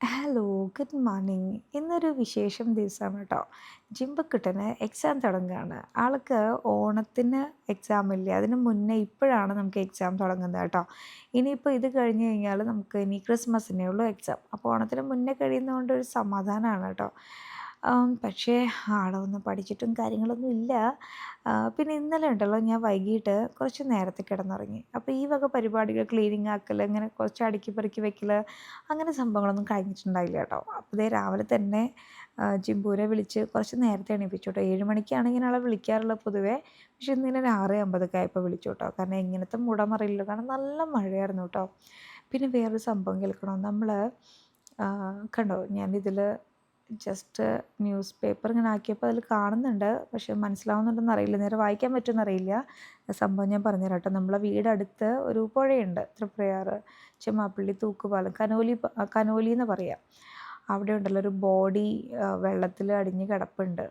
Hello good morning ഇന്നൊരു വിശേഷം ദിവസമാണ് കേട്ടോ ജിമ്പക്കിട്ടന് എക്സാം തുടങ്ങുകയാണ് ആൾക്ക് ഓണത്തിന് എക്സാം ഇല്ല? അതിന് മുന്നേ ഇപ്പോഴാണ് നമുക്ക് എക്സാം തുടങ്ങുന്നത് കേട്ടോ. ഇനിയിപ്പോൾ ഇത് കഴിഞ്ഞ് കഴിഞ്ഞാൽ നമുക്ക് ഇനി ക്രിസ്മസിനേ ഉള്ളൂ എക്സാം അപ്പോൾ ഓണത്തിന് മുന്നേ കഴിയുന്നതുകൊണ്ട് ഒരു സമാധാനമാണ് കേട്ടോ. പക്ഷേ ആളൊന്നും പഠിച്ചിട്ടും കാര്യങ്ങളൊന്നും ഇല്ല. പിന്നെ ഇന്നലെ ഉണ്ടല്ലോ ഞാൻ വൈകിട്ട് കുറച്ച് നേരത്തെ കിടന്നുറങ്ങി. അപ്പോൾ ഈ വക പരിപാടികൾ ക്ലീനിങ് ആക്കൽ അങ്ങനെ കുറച്ച് അടുക്കി പെറുക്കി വെക്കൽ അങ്ങനെ സംഭവങ്ങളൊന്നും കഴിഞ്ഞിട്ടുണ്ടായില്ല കേട്ടോ. അപ്പോൾ ഇതേ രാവിലെ തന്നെ ജിംബൂരെ വിളിച്ച് കുറച്ച് നേരത്തെ എണീപ്പിച്ചു കേട്ടോ. ഏഴ് മണിക്കാണ് ഇങ്ങനെ ആളെ വിളിക്കാറുള്ളത് പൊതുവേ. പക്ഷെ ഇന്ന് ഇങ്ങനെ ആറ് അമ്പതൊക്കെ ആയപ്പോൾ വിളിച്ചു കേട്ടോ. കാരണം എങ്ങനത്തെ മുടമറിയില്ല കാരണം നല്ല മഴയായിരുന്നു കേട്ടോ. പിന്നെ വേറൊരു സംഭവം കേൾക്കണോ? നമ്മൾ കണ്ടോ? ഞാനിതിൽ ജസ്റ്റ് ന്യൂസ് പേപ്പർ ഇങ്ങനെ ആക്കിയപ്പോൾ അതിൽ കാണുന്നുണ്ട്. പക്ഷെ മനസ്സിലാവുന്നുണ്ടെന്ന് അറിയില്ല. നേരെ വായിക്കാൻ പറ്റുമെന്ന് അറിയില്ല. സംഭവം ഞാൻ പറഞ്ഞുതരാം കേട്ടോ. നമ്മളെ വീടടുത്ത് ഒരു പുഴയുണ്ട്. തൃപ്രയാർ ചെമ്മാപ്പള്ളി തൂക്കുപാലം കനോലി കനോലി എന്ന് പറയാം. അവിടെ ഉണ്ടല്ലോ ഒരു ബോഡി വെള്ളത്തിൽ അടിഞ്ഞ് കിടപ്പുണ്ട്.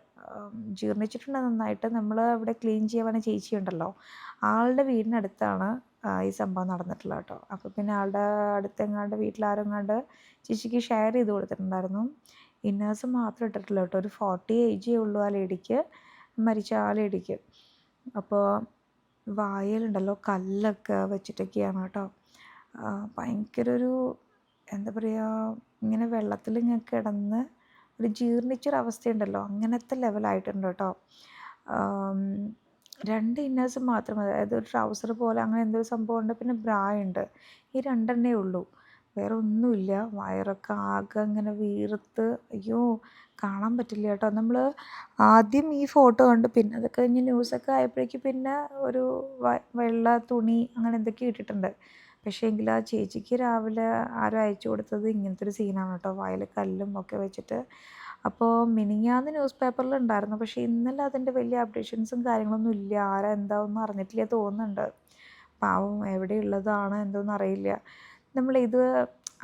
ജീർണിച്ചിട്ടുണ്ട് നന്നായിട്ട്. നമ്മൾ അവിടെ ക്ലീൻ ചെയ്യാൻ ചേച്ചി ഉണ്ടല്ലോ. ആളുടെ വീടിനടുത്താണ് ഈ സംഭവം നടന്നിട്ടുള്ളത് കേട്ടോ. അപ്പോൾ പിന്നെ ആളുടെ അടുത്തെങ്ങാണ്ട് വീട്ടിലാരെങ്ങാണ്ട് ചേച്ചിക്ക് ഷെയർ ചെയ്ത് കൊടുത്തിട്ടുണ്ടായിരുന്നു. ഇന്നേഴ്സ് മാത്രം ഇട്ടിട്ടില്ല കേട്ടോ. ഒരു ഫോർട്ടി ഏജേ ഉള്ളൂ ആ ലേഡിക്ക്. മരിച്ച ആ ലേഡിക്ക്. അപ്പോൾ വായലുണ്ടല്ലോ കല്ലൊക്കെ വെച്ചിട്ടൊക്കെയാണ് കേട്ടോ. ഭയങ്കര ഒരു എന്താ പറയുക ഇങ്ങനെ വെള്ളത്തിൽ ഇങ്ങനെ കിടന്ന് ഒരു ജീർണിച്ചൊരവസ്ഥയുണ്ടല്ലോ. അങ്ങനത്തെ ലെവലായിട്ടുണ്ട് കേട്ടോ. രണ്ട് ഇന്നേഴ്സ് മാത്രം അതായത് ഒരു ട്രൗസർ പോലെ അങ്ങനെ എന്തൊരു സംഭവം ഉണ്ട് പിന്നെ ബ്രാ ഉണ്ട് ഈ രണ്ടെണ്ണേ ഉള്ളൂ. വേറെ ഒന്നുമില്ല വയറൊക്കെ ആകെ അങ്ങനെ വീർത്ത്. അയ്യോ കാണാൻ പറ്റില്ല കേട്ടോ. നമ്മൾ ആദ്യം ഈ ഫോട്ടോ കണ്ട്. പിന്നെ അതൊക്കെ കഴിഞ്ഞ് ന്യൂസൊക്കെ ആയപ്പോഴേക്ക് പിന്നെ ഒരു വെള്ള തുണി അങ്ങനെ എന്തൊക്കെ ഇട്ടിട്ടുണ്ട്. പക്ഷേ എങ്കിൽ ആ ചേച്ചിക്ക് രാവിലെ ആരും അയച്ചു കൊടുത്തത് ഇങ്ങനത്തെ ഒരു സീനാണ് കേട്ടോ. വയൽ കല്ലും ഒക്കെ വെച്ചിട്ട്. അപ്പോൾ മിനിങ്ങാന്ന് ന്യൂസ് പേപ്പറിൽ ഉണ്ടായിരുന്നു. പക്ഷേ ഇന്നലെ അതിന്റെ വലിയ അപ്ഡേഷൻസും കാര്യങ്ങളൊന്നും ഇല്ല. ആരാ എന്താ ഒന്നും അറിഞ്ഞിട്ടില്ല തോന്നുന്നുണ്ട്. പാവം എവിടെയുള്ളതാണ് എന്തോന്നും അറിയില്ല. നമ്മൾ ഇത്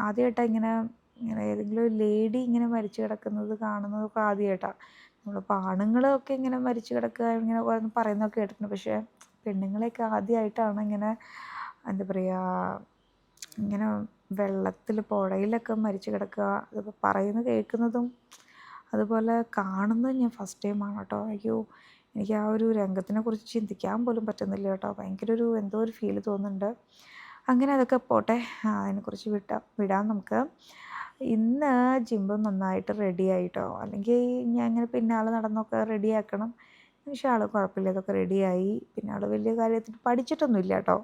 ആദ്യമായിട്ടാണ് ഇങ്ങനെ ഇങ്ങനെ ഏതെങ്കിലും ഒരു ലേഡി ഇങ്ങനെ മരിച്ചു കിടക്കുന്നത് കാണുന്നതൊക്കെ ആദ്യമായിട്ടാണ് നമ്മളിപ്പോൾ ആണുങ്ങളൊക്കെ ഇങ്ങനെ മരിച്ചു കിടക്കുക ഇങ്ങനെ പറയുന്നതൊക്കെ കേട്ടിട്ടുണ്ട്. പക്ഷേ പെണ്ണുങ്ങളെയൊക്കെ ആദ്യമായിട്ടാണ് ഇങ്ങനെ എന്താ പറയുക ഇങ്ങനെ വെള്ളത്തിൽ പുഴയിലൊക്കെ മരിച്ചു കിടക്കുക. അതിപ്പോൾ പറയുന്നത് കേൾക്കുന്നതും അതുപോലെ കാണുന്നത് ഞാൻ ഫസ്റ്റ് ടൈം ആണ് കേട്ടോ. അയ്യോ എനിക്ക് ആ ഒരു രംഗത്തിനെ കുറിച്ച് ചിന്തിക്കാൻ പോലും പറ്റുന്നില്ല കേട്ടോ. ഭയങ്കര ഒരു എന്തോ ഒരു ഫീൽ തോന്നുന്നുണ്ട്. അങ്ങനെ അതൊക്കെ പോട്ടെ. അതിനെക്കുറിച്ച് വിട്ടാം വിടാം നമുക്ക്. ഇന്ന് ജിംബ് നന്നായിട്ട് റെഡി ആയിട്ടോ? അല്ലെങ്കിൽ ഞാൻ ഇങ്ങനെ പിന്നാലെ നടന്നൊക്കെ റെഡിയാക്കണം പക്ഷേ ആൾ കുഴപ്പമില്ല അതൊക്കെ റെഡിയായി പിന്നെ ആൾ വലിയ കാര്യത്തിൽ പഠിച്ചിട്ടൊന്നുമില്ല കേട്ടോ.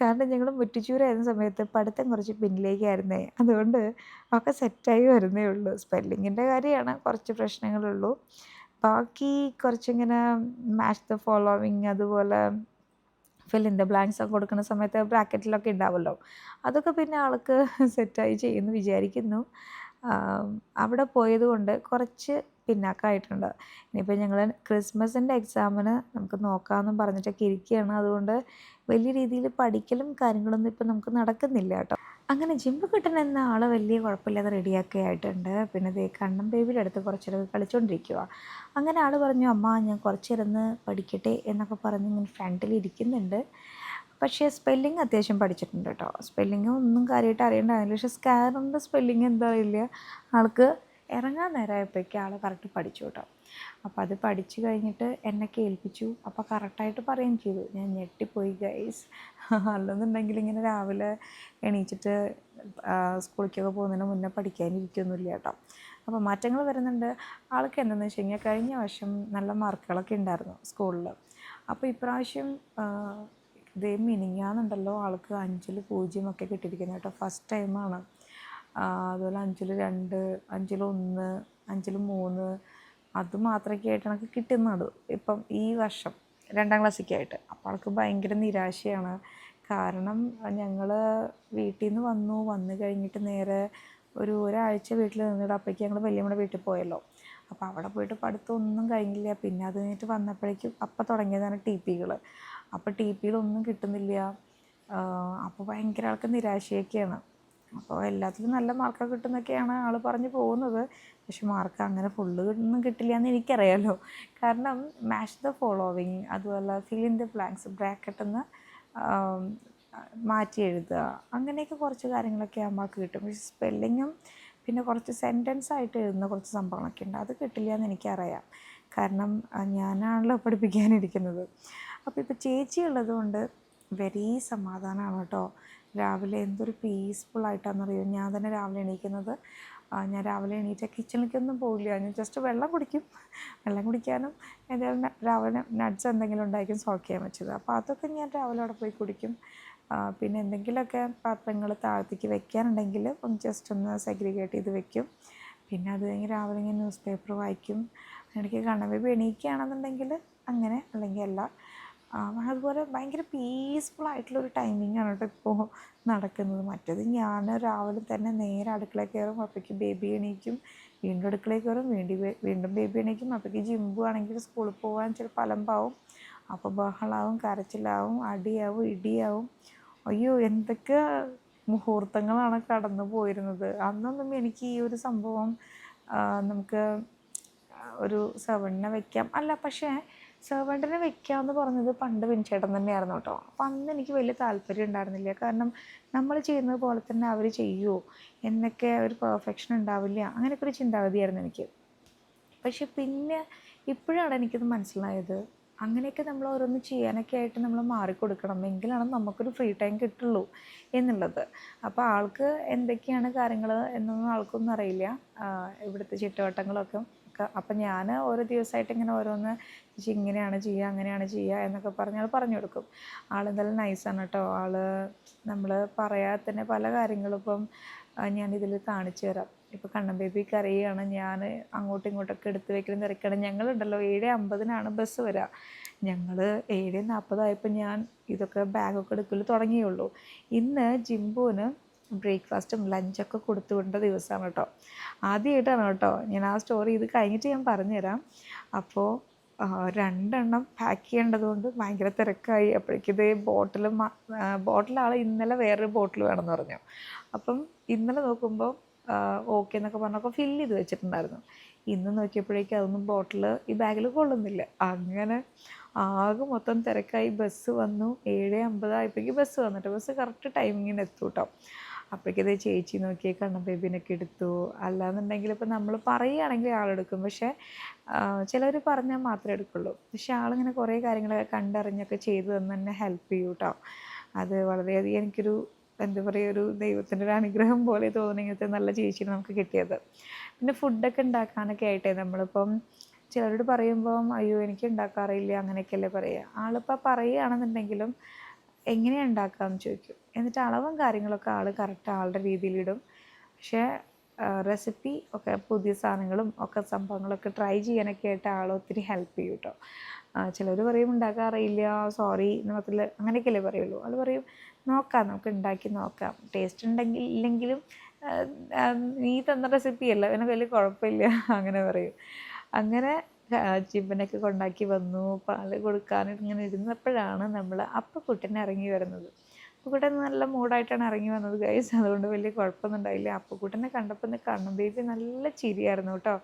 കാരണം ഞങ്ങൾ മുറ്റിച്ചൂരായിരുന്ന സമയത്ത് പഠിത്തം കുറച്ച് പിന്നിലേക്കായിരുന്നേ അതുകൊണ്ട് ഒക്കെ സെറ്റായി വരുന്നേ ഉള്ളൂ. സ്പെല്ലിങ്ങിന്റെ കാര്യമാണ് കുറച്ച് പ്രശ്നങ്ങളുള്ളൂ. ബാക്കി കുറച്ചിങ്ങനെ മാച്ച് ദ ഫോളോവിങ് അതുപോലെ ദ ബ്ലാങ്ക്സ് ഒക്കെ കൊടുക്കുന്ന സമയത്ത് ബ്രാക്കറ്റിലൊക്കെ ഉണ്ടാവുമല്ലോ അതൊക്കെ പിന്നെ ആൾക്ക് സെറ്റായി ചെയ്യുമെന്ന് വിചാരിക്കുന്നു. അവിടെ പോയത് കൊണ്ട് കുറച്ച് പിന്നാക്കമായിട്ടുണ്ട് ഇനിയിപ്പോൾ ഞങ്ങൾ ക്രിസ്മസിന്റെ എക്സാമിന് നമുക്ക് നോക്കാമെന്നും പറഞ്ഞിട്ടൊക്കെ ഇരിക്കുകയാണ് അതുകൊണ്ട് വലിയ രീതിയിൽ പഠിക്കലും കാര്യങ്ങളൊന്നും ഇപ്പം നമുക്ക് നടക്കുന്നില്ല കേട്ടോ. അങ്ങനെ ജിമ്പ് കിട്ടൻ എന്ന ആളെ വലിയ കുഴപ്പമില്ലാതെ റെഡിയാക്കി ആയിട്ടുണ്ട്. പിന്നെ ദേ കണ്ണൻ ബേബിയുടെ അടുത്ത് കുറച്ചേരം കളിച്ചുകൊണ്ടിരിക്കുക അങ്ങനെ ആൾ പറഞ്ഞു അമ്മ ഞാൻ കുറച്ചിരുന്ന് പഠിക്കട്ടെ എന്നൊക്കെ പറഞ്ഞ് ഇങ്ങനെ ഫ്രണ്ടിൽ ഇരിക്കുന്നുണ്ട്. പക്ഷേ സ്പെല്ലിങ് അത്യാവശ്യം പഠിച്ചിട്ടുണ്ട് കേട്ടോ. സ്പെല്ലിങ് ഒന്നും കാര്യമായിട്ട് അറിയണ്ടായിരുന്നില്ല പക്ഷേ സ്കാനറിന്റെ സ്പെല്ലിങ് എന്താ അറിയില്ല. ആൾക്ക് ഇറങ്ങാൻ നേരമായപ്പോഴേക്കും ആൾ കറക്റ്റ് പഠിച്ചു കേട്ടോ. അപ്പോൾ അത് പഠിച്ചു കഴിഞ്ഞിട്ട് എന്നെ കേൾപ്പിച്ചു. അപ്പോൾ കറക്റ്റായിട്ട് പറയുകയും ചെയ്തു. ഞാൻ ഞെട്ടിപ്പോയി ഗൈസ് അല്ലെന്നുണ്ടെങ്കിൽ ഇങ്ങനെ രാവിലെ എണീച്ചിട്ട് സ്കൂളിലേക്കൊക്കെ പോകുന്നതിന് മുന്നേ പഠിക്കാനിരിക്കൊന്നുമില്ല കേട്ടോ. അപ്പോൾ മാറ്റങ്ങൾ വരുന്നുണ്ട്. ആൾക്ക് എന്താണെന്ന് വെച്ച് കഴിഞ്ഞാൽ കഴിഞ്ഞ വർഷം നല്ല മാർക്കുകളൊക്കെ ഉണ്ടായിരുന്നു സ്കൂളിൽ. അപ്പോൾ ഇപ്രാവശ്യം ഇതേ മിനിങ്ങാന്നുണ്ടല്ലോ ആൾക്ക് അഞ്ചിൽ പൂജ്യം ഒക്കെ കിട്ടിയിരിക്കുന്നത് കേട്ടോ. ഫസ്റ്റ് ടൈമാണ് അതുപോലെ അഞ്ചിൽ രണ്ട് അഞ്ചിൽ ഒന്ന് അഞ്ചിൽ മൂന്ന് അത് മാത്രമൊക്കെ ആയിട്ടാണ് എനിക്ക് കിട്ടുന്നത്. ഇപ്പം ഈ വർഷം രണ്ടാം ക്ലാസ്സൊക്കെയായിട്ട് അപ്പോൾ അവൾക്ക് ഭയങ്കര നിരാശയാണ്. കാരണം ഞങ്ങൾ വീട്ടിൽ നിന്ന് വന്നു. വന്നു കഴിഞ്ഞിട്ട് നേരെ ഒരു ഒരാഴ്ച വീട്ടിൽ നിന്നിട്ട് അപ്പോഴേക്കും ഞങ്ങൾ വലിയമ്മയുടെ വീട്ടിൽ പോയല്ലോ. അപ്പോൾ അവിടെ പോയിട്ട് പഠിത്തമൊന്നും കഴിഞ്ഞില്ല. പിന്നെ അത് കഴിഞ്ഞിട്ട് വന്നപ്പോഴേക്കും അപ്പം തുടങ്ങിയതാണ് ടി പികൾ അപ്പോൾ ടി പികളൊന്നും കിട്ടുന്നില്ല. അപ്പോൾ ഭയങ്കര ആൾക്ക് നിരാശയൊക്കെയാണ്. അപ്പോൾ എല്ലാത്തിലും നല്ല മാർക്കൊക്കെ കിട്ടുന്നൊക്കെയാണ് ആൾ പറഞ്ഞു പോകുന്നത്. പക്ഷെ മാർക്ക് അങ്ങനെ ഫുള്ള് ഒന്നും കിട്ടില്ല എന്ന് എനിക്കറിയാലോ. കാരണം മാഷ് ദ ഫോളോവിങ് അതുപോലെ fill in the blanks bracket എന്ന് മാറ്റി എഴുതുക. അങ്ങനെയൊക്കെ കുറച്ച് കാര്യങ്ങളൊക്കെ ആകുമ്പോൾ കിട്ടും. പക്ഷെ സ്പെല്ലിങ്ങും പിന്നെ കുറച്ച് സെന്റൻസ് ആയിട്ട് എഴുതുന്ന കുറച്ച് സംഭവങ്ങളൊക്കെ ഉണ്ട്. അത് കിട്ടില്ല എന്ന് എനിക്കറിയാം. കാരണം ഞാനാണല്ലോ പഠിപ്പിക്കാനിരിക്കുന്നത്. അപ്പോൾ ഇപ്പോൾ ചേച്ചി ഉള്ളതുകൊണ്ട് വെരി സമാധാനമാണ് കേട്ടോ. രാവിലെ എന്തൊരു പീസ്ഫുൾ ആയിട്ടാണെന്നറിയോ? ഞാൻ തന്നെ രാവിലെ എണീക്കുന്നത്. ഞാൻ രാവിലെ എണീറ്റ കിച്ചണിലേക്കൊന്നും പോകില്ല ഞാൻ ജസ്റ്റ് വെള്ളം കുടിക്കും. വെള്ളം കുടിക്കാനും എന്തെങ്കിലും രാവിലെ നട്ട്സ് എന്തെങ്കിലും ഉണ്ടായിരിക്കും സോക്ക് ചെയ്യാൻ വെച്ചത് അപ്പോൾ അതൊക്കെ ഞാൻ രാവിലെ അവിടെ പോയി കുടിക്കും. പിന്നെ എന്തെങ്കിലുമൊക്കെ പാത്രങ്ങൾ താഴത്തേക്ക് വെക്കാനുണ്ടെങ്കിൽ ഒന്ന് ജസ്റ്റ് ഒന്ന് സെഗ്രിഗേറ്റ് ചെയ്ത് വെക്കും. പിന്നെ അത് കഴിഞ്ഞ് രാവിലെ ഞാൻ ന്യൂസ് പേപ്പർ വായിക്കും. ഇടയ്ക്ക് കണ്ണബേബി എണീക്കുകയാണെന്നുണ്ടെങ്കിൽ അങ്ങനെ അല്ലെങ്കിൽ അല്ല. അതുപോലെ ഭയങ്കര പീസ്ഫുൾ ആയിട്ടുള്ളൊരു ടൈമിംഗ് ആണ് കേട്ടോ ഇപ്പോൾ നടക്കുന്നത്. മറ്റേത് ഞാൻ രാവിലെ തന്നെ നേരെ അടുക്കളയിൽ കയറും അപ്പോഴേക്ക് ബേബി എണീക്കും. വീണ്ടും അടുക്കളയിൽ കയറും വീണ്ടും വീണ്ടും ബേബി എണീക്കും. അപ്പോഴേക്ക് ജിമ്പു ആണെങ്കിൽ സ്കൂളിൽ പോകാൻ ചിലപ്പോൾ പലമ്പാവും അപ്പോൾ ബഹളാവും കരച്ചിലാവും അടിയാവും ഇടിയാവും. അയ്യോ എന്തൊക്കെ മുഹൂർത്തങ്ങളാണ് കടന്നു പോയിരുന്നത്. അന്നൊന്നും എനിക്ക് ഈ ഒരു സംഭവം നമുക്ക് ഒരു സെവണിനെ വയ്ക്കാം അല്ല പക്ഷേ സെവന്റിനെ വെക്കാമെന്ന് പറഞ്ഞത് പണ്ട് വിൻചേട്ടൻ തന്നെയായിരുന്നു കേട്ടോ. അപ്പം അന്ന് എനിക്ക് വലിയ താല്പര്യം ഉണ്ടായിരുന്നില്ല. കാരണം നമ്മൾ ചെയ്യുന്നത് പോലെ തന്നെ അവർ ചെയ്യുമോ എന്നൊക്കെ ഒരു പെർഫെക്ഷൻ ഉണ്ടാവില്ല. അങ്ങനെയൊക്കെ ഒരു ചിന്താഗതിയായിരുന്നു എനിക്ക്. പക്ഷെ പിന്നെ ഇപ്പോഴാണ് എനിക്കത് മനസ്സിലായത്. അങ്ങനെയൊക്കെ നമ്മൾ ഓരോന്ന് ചെയ്യാനൊക്കെ ആയിട്ട് നമ്മൾ മാറിക്കൊടുക്കണം. എങ്കിലാണ് നമുക്കൊരു ഫ്രീ ടൈം കിട്ടുള്ളൂ എന്നുള്ളത്. അപ്പോൾ ആൾക്ക് എന്തൊക്കെയാണ് കാര്യങ്ങൾ എന്നൊന്നും ആൾക്കൊന്നും അറിയില്ല. ഇവിടുത്തെ ചിട്ടവട്ടങ്ങളൊക്കെ ഒക്കെ. അപ്പം ഞാൻ ഓരോ ദിവസമായിട്ട് ഇങ്ങനെ ഓരോന്ന് ചേച്ചി ഇങ്ങനെയാണ് ചെയ്യുക അങ്ങനെയാണ് ചെയ്യുക എന്നൊക്കെ പറഞ്ഞ് ആൾ പറഞ്ഞു കൊടുക്കും. ആളെന്തായാലും നൈസാണ് കേട്ടോ ആൾ നമ്മൾ പറയാതെ തന്നെ പല കാര്യങ്ങളും ഇപ്പം ഞാനിതിൽ കാണിച്ചു തരാം. ഇപ്പോൾ കണ്ണൻ ബേബിക്ക് അറിയുകയാണ് ഞാൻ അങ്ങോട്ടും ഇങ്ങോട്ടൊക്കെ എടുത്ത് വെക്കലും തിരക്കണം ഞങ്ങളുണ്ടല്ലോ ഏഴ് അമ്പതിനാണ് ബസ് വരിക ഞങ്ങൾ ഏഴ് നാൽപ്പതായപ്പോൾ ഞാൻ ഇതൊക്കെ ബാഗൊക്കെ എടുക്കൽ തുടങ്ങിയുള്ളൂ. ഇന്ന് ജിംബുവിന് ബ്രേക്ക്ഫാസ്റ്റും ലഞ്ചൊക്കെ കൊടുത്തു വിടേണ്ട ദിവസമാണ് കേട്ടോ. ആദ്യമായിട്ടാണ് കേട്ടോ ഞാൻ ആ സ്റ്റോറി ഇത് കഴിഞ്ഞിട്ട് ഞാൻ പറഞ്ഞുതരാം. അപ്പോൾ രണ്ടെണ്ണം പാക്ക് ചെയ്യേണ്ടതുകൊണ്ട് ഭയങ്കര തിരക്കായി. അപ്പോഴേക്കും ഇത് ബോട്ടിൽ ആൾ ഇന്നലെ വേറൊരു ബോട്ടിൽ വേണമെന്ന് പറഞ്ഞു. അപ്പം ഇന്നലെ നോക്കുമ്പോൾ ഓക്കെ എന്നൊക്കെ പറഞ്ഞപ്പോൾ ഫില്ല് ചെയ്ത് വെച്ചിട്ടുണ്ടായിരുന്നു. ഇന്ന് നോക്കിയപ്പോഴേക്കും അതൊന്നും ബോട്ടിൽ ഈ ബാഗിൽ കൊള്ളുന്നില്ല. അങ്ങനെ ആകെ മൊത്തം തിരക്കായി. ബസ് വന്നു. ഏഴ് അമ്പതായപ്പോഴേക്കും ബസ് വന്നിട്ട്. ബസ് കറക്റ്റ് ടൈമിങ്ങിന് എത്തും കേട്ടോ. അപ്പോഴേക്കത് ചേച്ചി നോക്കിയേ കണ്ണൻ ബേബിനൊക്കെ എടുത്തു. അല്ലാന്നുണ്ടെങ്കിൽ ഇപ്പം നമ്മൾ പറയുകയാണെങ്കിൽ ആളെടുക്കും പക്ഷേ ചിലർ പറഞ്ഞാൽ മാത്രമേ എടുക്കുള്ളൂ. പക്ഷേ ആളിങ്ങനെ കുറേ കാര്യങ്ങളൊക്കെ കണ്ടറിഞ്ഞൊക്കെ ചെയ്തു തന്ന് തന്നെ ഹെൽപ്പ് ചെയ്യൂ കേട്ടോ അത് വളരെയധികം എനിക്കൊരു എന്താ പറയുക ഒരു ദൈവത്തിന്റെ ഒരു അനുഗ്രഹം പോലെ തോന്നി ഇങ്ങനത്തെ നല്ല ചേച്ചിനെ നമുക്ക് കിട്ടിയത്. പിന്നെ ഫുഡൊക്കെ ഉണ്ടാക്കാനൊക്കെ ആയിട്ടേ നമ്മളിപ്പം ചിലരോട് പറയുമ്പം അയ്യോ എനിക്ക് ഉണ്ടാക്കാറില്ല അങ്ങനെയൊക്കെയല്ലേ പറയുക. ആളിപ്പോൾ പറയുകയാണെന്നുണ്ടെങ്കിലും എങ്ങനെയാണ് ഉണ്ടാക്കാമെന്ന് ചോദിക്കും. എന്നിട്ട് അളവും കാര്യങ്ങളൊക്കെ ആൾ കറക്റ്റ് ആളുടെ രീതിയിലിടും. പക്ഷേ റെസിപ്പി ഒക്കെ പുതിയ സാധനങ്ങളും ഒക്കെ സംഭവങ്ങളൊക്കെ ട്രൈ ചെയ്യാനൊക്കെ ആയിട്ട് ആൾ ഒത്തിരി ഹെൽപ്പ് ചെയ്യും കേട്ടോ ചിലർ പറയും ഉണ്ടാക്കാറില്ല സോറി എന്ന് മാത്രമല്ല അങ്ങനെയൊക്കെയല്ലേ പറയുള്ളൂ. ആൾ പറയും നോക്കാം നമുക്ക് ഉണ്ടാക്കി നോക്കാം. ടേസ്റ്റ് ഉണ്ടെങ്കിൽ ഇല്ലെങ്കിലും നീ തന്ന റെസിപ്പി അല്ല പിന്നെ വലിയ കുഴപ്പമില്ല അങ്ങനെ പറയും. അങ്ങനെ ചിമ്പനൊക്കെ കൊണ്ടാക്കി വന്നു. പാൽ കൊടുക്കാൻ ഇങ്ങനെ ഇരുന്നപ്പോഴാണ് നമ്മൾ അപ്പക്കുട്ടൻ ഇറങ്ങി വരുന്നത്. അപ്പക്കുട്ടൻ നല്ല മൂഡായിട്ടാണ് ഇറങ്ങി വന്നത് ഗൈസ് അതുകൊണ്ട് വലിയ കുഴപ്പമൊന്നും ഉണ്ടായില്ല അപ്പക്കുട്ടനെ കണ്ടപ്പോൾ കണ്ണും ബേബി നല്ല ചിരിയായിരുന്നു കേട്ടോ.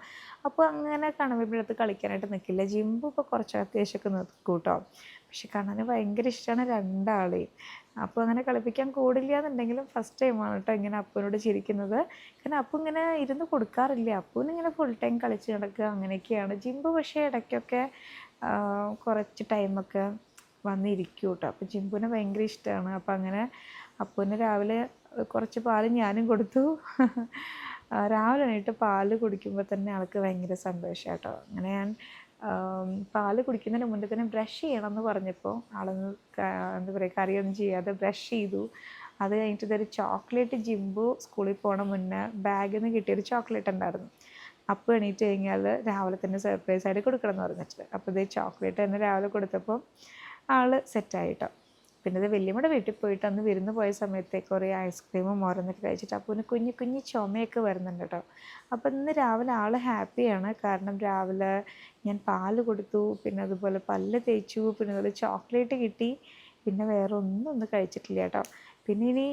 അപ്പോൾ അങ്ങനെ കണ്ണും ബേബിയുടെ അടുത്ത് കളിക്കാനായിട്ട് നിൽക്കില്ല. ജിമ്പു ഇപ്പോൾ കുറച്ച് അത്യാവശ്യമൊക്കെ നിൽക്കും കേട്ടോ. പക്ഷെ കണ്ണന് ഭയങ്കര ഇഷ്ടമാണ് രണ്ടാളെയും അപ്പോൾ അങ്ങനെ കളിപ്പിക്കാൻ കൂടില്ല എന്നുണ്ടെങ്കിലും ഫസ്റ്റ് ടൈമാണ് കേട്ടോ ഇങ്ങനെ അപ്പുവിനോട് ചിരിക്കുന്നത്. കാരണം അപ്പു ഇങ്ങനെ ഇരുന്ന് കൊടുക്കാറില്ല. അപ്പുവിന് ഇങ്ങനെ ഫുൾ ടൈം കളിച്ച് നടക്കുക അങ്ങനെയൊക്കെയാണ്. ജിമ്പു പക്ഷേ ഇടയ്ക്കൊക്കെ കുറച്ച് ടൈമൊക്കെ വന്നിരിക്കും കേട്ടോ അപ്പോൾ ജിമ്പുവിനെ ഭയങ്കര ഇഷ്ടമാണ് അപ്പോൾ അങ്ങനെ അപ്പുവിന് രാവിലെ കുറച്ച് പാൽ ഞാനും കൊടുത്തു. രാവിലെ ആയിട്ട് പാൽ കുടിക്കുമ്പോൾ തന്നെ ആൾക്ക് ഭയങ്കര സന്തോഷം കേട്ടോ അങ്ങനെ ഞാൻ പാൽ കുടിക്കുന്നതിന് മുന്നേ തന്നെ ബ്രഷ് ചെയ്യണം എന്ന് പറഞ്ഞപ്പോൾ ആളൊന്ന് എന്താ പറയുക കറിയൊന്നും ചെയ്യാതെ ബ്രഷ് ചെയ്തു. അത് കഴിഞ്ഞിട്ട് ഇതൊരു ചോക്ലേറ്റ് ജിമ്പു സ്കൂളിൽ പോണ മുന്നേ ബാഗിൽ നിന്ന് കിട്ടിയൊരു ചോക്ലേറ്റ് ഉണ്ടായിരുന്നു. അപ്പോൾ എണീറ്റ് കഴിഞ്ഞാൽ രാവിലെ തന്നെ സർപ്രൈസ് ആയിട്ട് കൊടുക്കണം എന്ന് പറഞ്ഞിട്ട്. അപ്പോൾ ഇത് ചോക്ലേറ്റ് തന്നെ രാവിലെ കൊടുത്തപ്പോൾ ആൾ സെറ്റായി കേട്ടോ പിന്നെ ഇത് വല്യമ്മയുടെ വീട്ടിൽ പോയിട്ട് അന്ന് വിരുന്ന് പോയ സമയത്ത് കുറേ ഐസ്ക്രീമും ഓരോന്നൊക്കെ കഴിച്ചിട്ട് അപ്പോൾ കുഞ്ഞു കുഞ്ഞു ചുമയൊക്കെ വരുന്നുണ്ട് കേട്ടോ. അപ്പോൾ ഇന്ന് രാവിലെ ആൾ ഹാപ്പിയാണ് കാരണം രാവിലെ ഞാൻ പാൽ കൊടുത്തു പിന്നെ അതുപോലെ പല്ല് തേച്ചു പിന്നെ അതുപോലെ ചോക്ലേറ്റ് കിട്ടി പിന്നെ വേറെ ഒന്നും ഒന്നും കഴിച്ചിട്ടില്ല കേട്ടോ. പിന്നെ ഇനി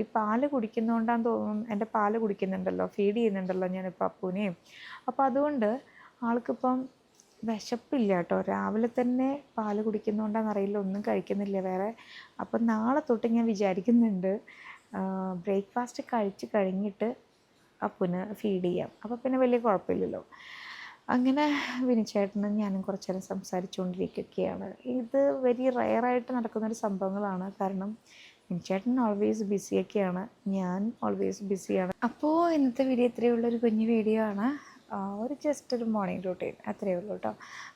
ഈ പാൽ കുടിക്കുന്നതുകൊണ്ടാന്ന് തോന്നും എന്റെ പാൽ കുടിക്കുന്നുണ്ടല്ലോ ഫീഡ് ചെയ്യുന്നുണ്ടല്ലോ ഞാനിപ്പോൾ അപ്പൂനെയും. അപ്പോൾ അതുകൊണ്ട് ആൾക്കിപ്പം വിശപ്പില്ല കേട്ടോ രാവിലെ തന്നെ പാൽ കുടിക്കുന്നതുകൊണ്ടാണെന്നറിയില്ല ഒന്നും കഴിക്കുന്നില്ല വേറെ. അപ്പം നാളെ തൊട്ട് ഞാൻ വിചാരിക്കുന്നുണ്ട് ബ്രേക്ക്ഫാസ്റ്റ് കഴിച്ച് കഴിഞ്ഞിട്ട് അപ്പുന് ഫീഡ് ചെയ്യാം. അപ്പോൾ പിന്നെ വലിയ കുഴപ്പമില്ലല്ലോ. അങ്ങനെ വിനിച്ചേട്ടനും ഞാനും കുറച്ച് നേരം സംസാരിച്ചുകൊണ്ടിരിക്കുകയാണ്. ഇത് വെരി റയറായിട്ട് നടക്കുന്നൊരു സംഭവങ്ങളാണ്. കാരണം വിനിച്ചേട്ടൻ ഓൾവേസ് ബിസിയൊക്കെയാണ് ഞാൻ ഓൾവേസ് ബിസിയാണ് അപ്പോൾ ഇന്നത്തെ വീഡിയോ ഇത്രയേ ഒരു കുഞ്ഞു വീഡിയോ ആണ്. ഒരു ജസ്റ്റ് ഒരു മോർണിംഗ് റൂട്ടീൻ അത്രയേ ഉള്ളൂ കേട്ടോ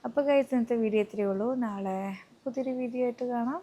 അപ്പോൾ കഴിച്ച് ഇന്നത്തെ വീഡിയോ ഇത്രയേ ഉള്ളൂ. നാളെ പുതിയൊരു വീഡിയോ ആയിട്ട് കാണാം.